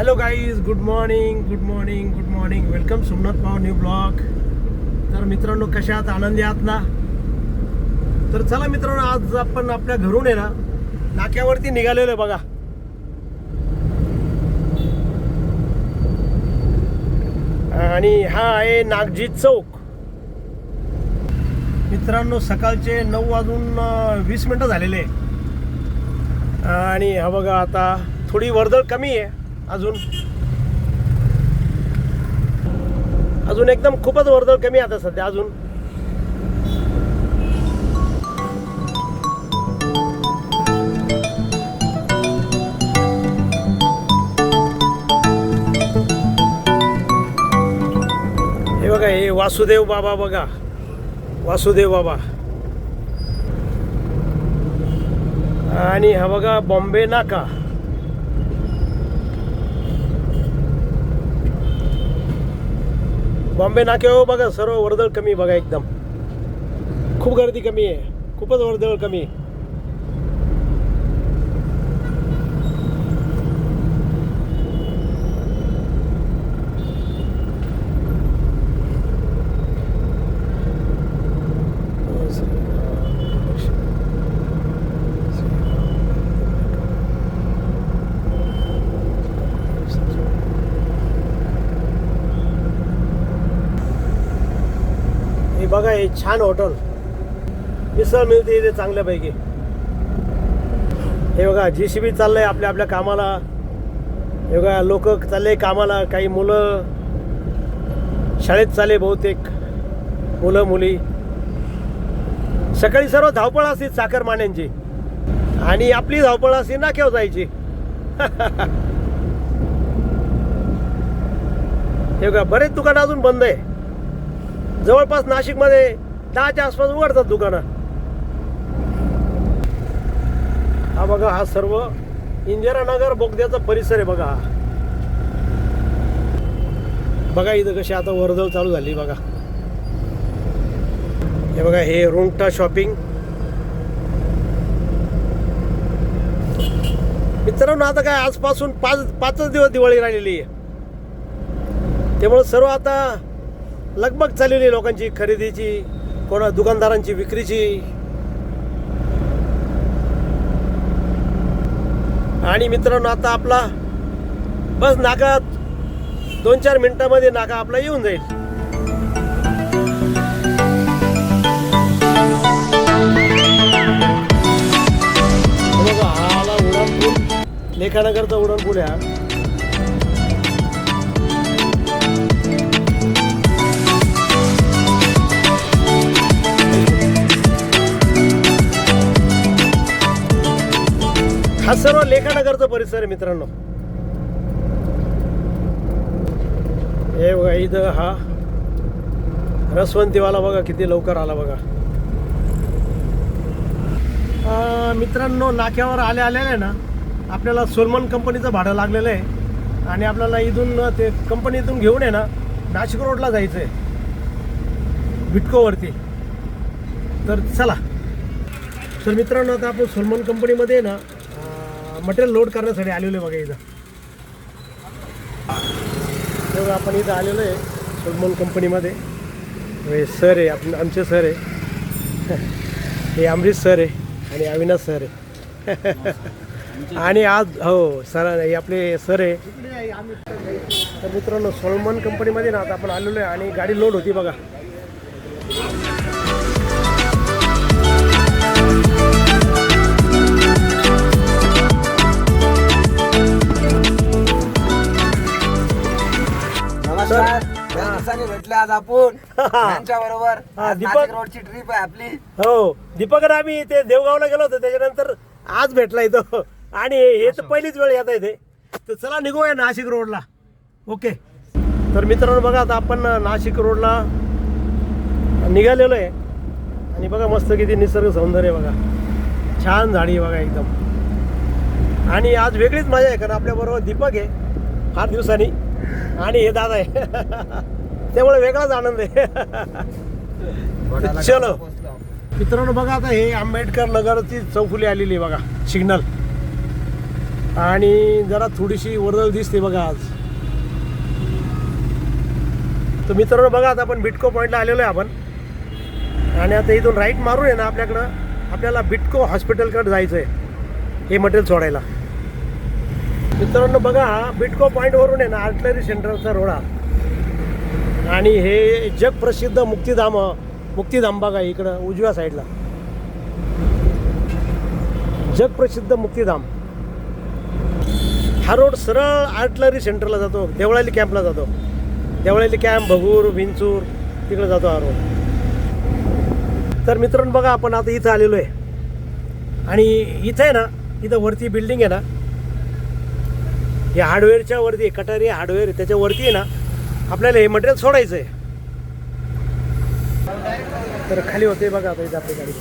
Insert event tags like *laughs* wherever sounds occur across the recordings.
Hello guys good morning good morning good morning welcome Somnath Pav new vlog तर मित्रांनो कशा आहात? आनंदी आहात ना? तर चला मित्रांनो आज आपण आपल्या घरून आहे ना नाक्यावरती निघालेलो आहे बघा. आणि हा आहे नागजी चौक. मित्रांनो सकाळचे नऊ वाजून वीस मिनटं झालेले आहे. आणि हा बघा आता थोडी वर्दळ कमी आहे. अजून अजून एकदम खूपच वर्दळ कमी आता सध्या अजून. हे बघा हे वासुदेव बाबा बघा. वासुदेव बाबा. आणि हा बघा बॉम्बे नाका. बॉम्बे नाक्यावर बघा सर्व वर्दळ कमी बघा एकदम. खूप गर्दी कमी आहे. खूपच वर्दळ कमी आहे हे बघा हे छान हॉटेल मिसळ मिळते इथे चांगल्यापैकी. हे बघा जी सी बी चाललंय आपल्या आपल्या कामाला. हे बघा लोक चालले कामाला काही मुलं. शाळेत चालले बहुतेक मुलं मुली. सकाळी सर्व धावपळ असते चाकरमान्यांची आणि आपली धावपळ असते नाक्यावर जायची? *laughs* हे बघा बरेच दुकानं अजून बंद आहे. जवळपास नाशिकमध्ये दहाच्या आसपास उघडतात दुकानं. हा बघा हा सर्व इंदिरानगर बोगद्याचा परिसर आहे बघा. बघा इथं कशी आता वर्दळ चालू झाली बघा. हे बघा हे रुंगटा शॉपिंग. मित्रांनो आता काय आजपासून पाच पाचच दिवस दिवाळी राहिलेली आहे. त्यामुळे सर्व आता लगबग चाललेली आहे लोकांची खरेदीची कोणा दुकानदारांची विक्रीची. आणि मित्रांनो आता आपला बस नाका दोन चार मिनिटामध्ये नाका आपला येऊन जाईल. लेखानगरचा उड्डाणपूल आहे हा सर्व लेखानगरचा परिसर आहे मित्रांनो. हे बघा इथं हा रसवंतीवाला बघा किती लवकर आला बघा. मित्रांनो नाक्यावर आले आलेले आहे ना आपल्याला सोलमन कंपनीचं भाडं लागलेलं आहे. आणि आपल्याला इथून ते कंपनीतून घेऊन आहे ना नाशिक रोडला जायचं आहे बिटकोवरती तर चला. तर मित्रांनो आता आपण सोलमन कंपनीमध्ये ना मटेरियल लोड करण्यासाठी आलेलो आहे बघा इथं. तेव्हा आपण इथं आलेलो आहे सोलमन कंपनीमध्ये. हे सर आहे आप आमचे सर आहे. हे अमरीश सर आहे आणि अविनाश सर आहे. आणि आज हो सर हे आपले सर आहे. तर मित्रांनो सोलमन कंपनीमध्ये ना आता आपण आलेलो आहे आणि गाडी लोड होती बघा. भेटले आज आपण. *laughs* यांच्या बरोबर. हा, दीपक. नाशिक रोडची ट्रिप आहे आपली. हो दीपक आणि आम्ही ते देवगावला गेलो होतो त्याच्यानंतर आज भेटला इथं. आणि हे तर पहिलीच वेळ येत इथे तर चला निघूया नाशिक रोडला. ओके. तर मित्रांनो बघा आता आपण नाशिक रोडला निघालेलो आहे. आणि बघा मस्त किती निसर्ग सौंदर्य आहे बघा. छान झाडी आहे बघा एकदम. आणि आज वेगळीच मजा आहे कारण आपल्याबरोबर दीपक आहे फार दिवसांनी. आणि हे दादा आहे. *laughs* त्यामुळे वेगळाच आनंद आहे. चलो. मित्रांनो बघा आता हे आंबेडकर नगरची चौफुली आलेली आहे बघा सिग्नल आणि जरा थोडीशी वर्दळ दिसते बघा आज. तर मित्रांनो बघा आता आपण बिटको पॉईंटला आलेलो आहे आपण. आणि आता इथून राईट मारून आहे ना आपल्याकडं. आपल्याला बिटको हॉस्पिटलकडे जायचं आहे हे मटेरियल सोडायला. मित्रांनो बघा बिटको पॉईंटवरून आहे ना आर्टलरी सेंटरचा रोड. हा आणि हे जगप्रसिद्ध मुक्तिधाम मुक्तिधाम बघा इकडं उजव्या साईडला. जगप्रसिद्ध मुक्तिधाम. हा रोड सरळ आर्टलरी सेंटरला जातो देवळाली कॅम्पला जातो. देवळाली कॅम्प भगूर विंचूर तिकडे जातो हा रोड तर मित्रांनो बघा आपण आता इथं आलेलो आहे. आणि इथं आहे ना इथं वरती बिल्डिंग आहे ना. या हार्डवेअरच्या वरती कटारी हार्डवेअर त्याच्यावरती त्याच्या वरती आहे ना आपल्याला हे मटेरियल सोडायचं आहे तर खाली होते बघा आता आपली गाडी.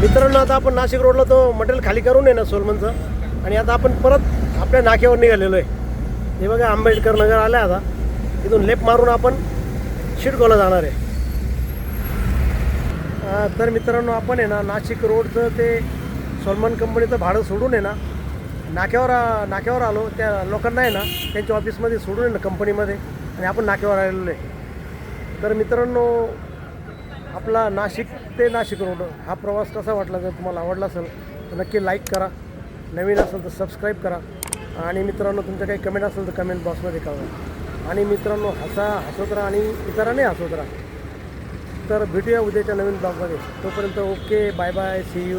मित्रांनो आता आपण नाशिक रोडला तो मटेरियल खाली करून आहे ना सोलमनचं. आणि आता आपण परत आपल्या नाक्यावर निघालेलो आहे. हे बघा आंबेडकर नगर आलं आता. इथून लेप मारून आपण शिडकोला जाणार आहे. तर मित्रांनो आपण आहे ना नाशिक रोडचं ते सलमान कंपनीचं भाडं सोडून आहे ना नाक्यावर आ- नाक्यावर आलो. त्या लोकांना आहे ना त्यांच्या ऑफिसमध्ये सोडून आहे ना कंपनीमध्ये. आणि आपण नाक्यावर आलेलो आहे. तर मित्रांनो आपला नाशिक ते नाशिक रोड हा प्रवास कसा वाटला जर तुम्हाला आवडला असेल तर नक्की लाईक करा. नवीन असेल तर सबस्क्राईब करा. आणि मित्रांनो तुमचं काही कमेंट असेल तर कमेंट बॉक्समध्ये कळवा. आणि मित्रांनो हसा हसत राहा आणि इतरांनी हसत राहा. तर भेटूया उद्याच्या नवीन ब्लॉगमध्ये. तोपर्यंत okay bye bye see you